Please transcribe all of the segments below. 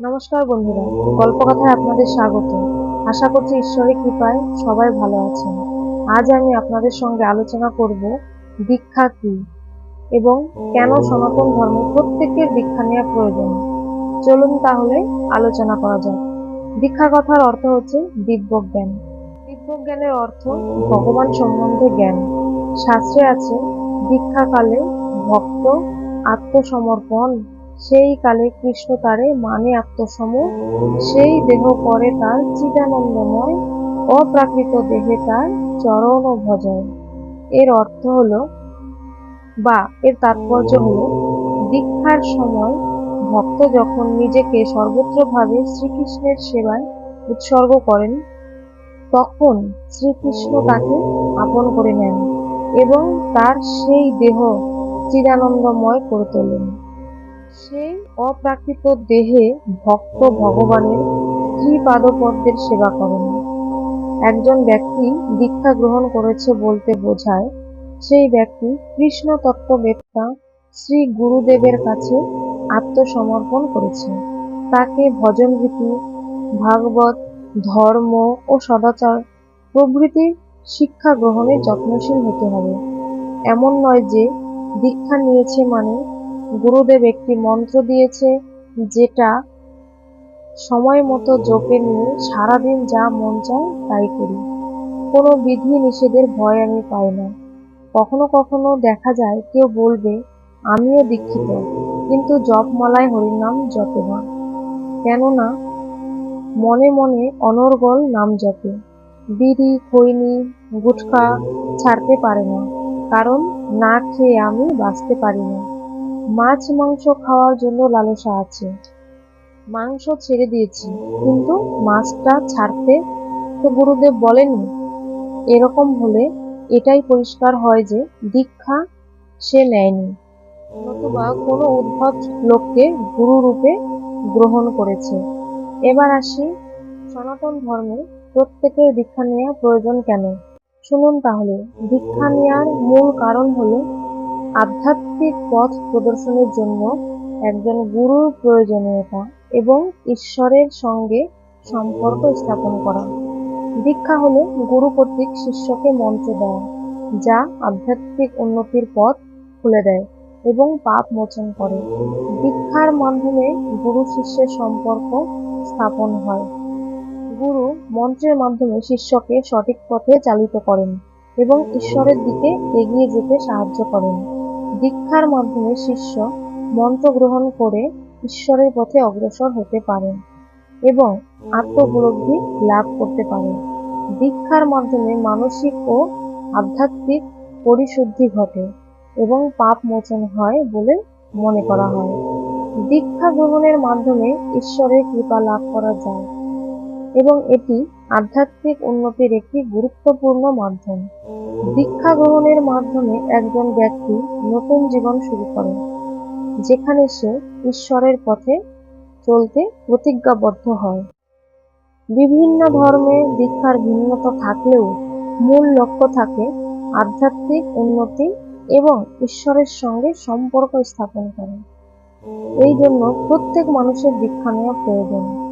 নমস্কার বন্ধুরা, গল্পকথায় আপনাদের স্বাগত। আশা করছি ঈশ্বরের কৃপায় সবাই ভালো আছেন। আজ আমি আপনাদের সঙ্গে আলোচনা করব দীক্ষা কি এবং কেন সনাতন ধর্ম প্রত্যেকের দীক্ষা নেওয়া প্রয়োজন। চলুন তাহলে আলোচনা করা যাক। দীক্ষা কথার অর্থ হচ্ছে দিব্য জ্ঞান দিব্য জ্ঞানের অর্থ ভগবান সম্বন্ধে জ্ঞান। শাস্ত্রে আছে, দীক্ষাকালে ভক্ত আত্মসমর্পণ সেই কালে কৃষ্ণ তারে মানে আত্মসম সেই দেহ পরে তার চিদানন্দময়, অপ্রাকৃত দেহে তার চরণ ভজয় এর অর্থ হলো, বা এর তাৎপর্য হলো, দীক্ষার সময় ভক্ত যখন নিজেকে সর্বত্রভাবে শ্রীকৃষ্ণের সেবায় উৎসর্গ করেন, তখন শ্রীকৃষ্ণ তাকে আপন করে নেন এবং তার সেই দেহ চিদানন্দময় করে তোলেন। সেই অপ্রাকৃত দেহে ভক্ত ভগবানের ত্রিপাদপদ্মের সেবা করেন। একজন ব্যক্তি দীক্ষা গ্রহণ করেছে বলতে বোঝায়, সেই ব্যক্তি কৃষ্ণ তত্ত্ববেত্তা শ্রী গুরুদেবের কাছে আত্মসমর্পণ করেছে। তাকে ভজন রীতি, ভাগবত, ধর্ম ও সদাচার প্রভৃতি শিক্ষা গ্রহণে যত্নশীল হতে হবে। এমন নয় যে দীক্ষা নিয়েছে মানে গুরুদেব একটি মন্ত্র দিয়েছে, যেটা সময় মতো জপে নিয়ে সারাদিন যা মন চায় তাই করি। কোনো বিধি নিষেধের ভয় আমি পাই না। কখনো কখনো দেখা যায় কেউ বলবে, আমিও দীক্ষিত, কিন্তু জপমালায় হরিনাম জপে না। কেননা মনে মনে অনর্গল নাম জপে। বিড়ি, খৈনি, গুটখা ছাড়তে পারে না, কারণ না খেয়ে আমি বাঁচতে পারি না। মাছ, মাংস খাওয়ার জন্য লালসা আছে। মাংস ছেড়ে দিয়েছি, কিন্তু মাছটা ছাড়তে তো গুরুদেব বলেননি। এরকম হলে এটাই পরিষ্কার হয় যে দীক্ষা সে নেয়নি। নতুবা কোনো উদ্ভট লোককে গুরু রূপে গ্রহণ করেছে। এবার আসি সনাতন ধর্মে, প্রত্যেকের দীক্ষা নেওয়া প্রয়োজন কেন? শুনুন তাহলে, দীক্ষা নেওয়ার মূল কারণ হলো আধ্যাত্মিক পথ প্রদর্শনের জন্য একজন গুরুর প্রয়োজনীয়তা এবং ঈশ্বরের সঙ্গে সম্পর্ক স্থাপন করা। দীক্ষা হলো গুরু কর্তৃক শিষ্যকে মন্ত্র দেওয়া, যা আধ্যাত্মিক উন্নতির পথ খুলে দেয় এবং পাপ মোচন করে। দীক্ষার মাধ্যমে গুরু শিষ্যের সম্পর্ক স্থাপন হয়। গুরু মন্ত্রের মাধ্যমে শিষ্যকে সঠিক পথে চালিত করেন এবং ঈশ্বরের দিকে এগিয়ে যেতে সাহায্য করেন। দীক্ষার মাধ্যমে শিষ্য মন্ত্র গ্রহণ করে ঈশ্বরের পথে অগ্রসর হতে পারেন এবং আত্মোপলব্ধি লাভ করতে পারেন। দীক্ষার মাধ্যমে মানসিক ও আধ্যাত্মিক পরিশুদ্ধি ঘটে এবং পাপ মোচন হয় বলে মনে করা হয়। দীক্ষা গ্রহণের মাধ্যমে ঈশ্বরের কৃপা লাভ করা যায়। এবং এটি আধ্যাত্মিক উন্নতির একটি গুরুত্বপূর্ণ মাধ্যম। দীক্ষা গ্রহণের মাধ্যমে একজন ব্যক্তি নতুন জীবন শুরু করে যেখানে সে ঈশ্বরের পথে চলতে প্রতিজ্ঞাবদ্ধ হয়। বিভিন্ন ধর্মে দীক্ষার ভিন্নতা থাকলেও মূল লক্ষ্য থাকে আধ্যাত্মিক উন্নতি এবং ঈশ্বরের সঙ্গে সম্পর্ক স্থাপন করা। এই জন্য প্রত্যেক মানুষের দীক্ষা নেওয়া প্রয়োজন।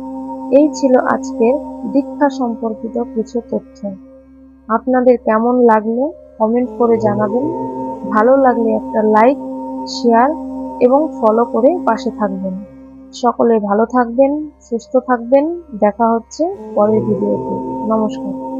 এই ছিল আজকের দীক্ষা সম্পর্কিত কিছু তথ্য। আপনাদের কেমন লাগল কমেন্ট করে জানাবেন। ভালো লাগলে একটা লাইক, শেয়ার এবং ফলো করে পাশে থাকবেন। সকলে ভালো থাকবেন, সুস্থ থাকবেন। দেখা হচ্ছে পরের ভিডিওতে। নমস্কার।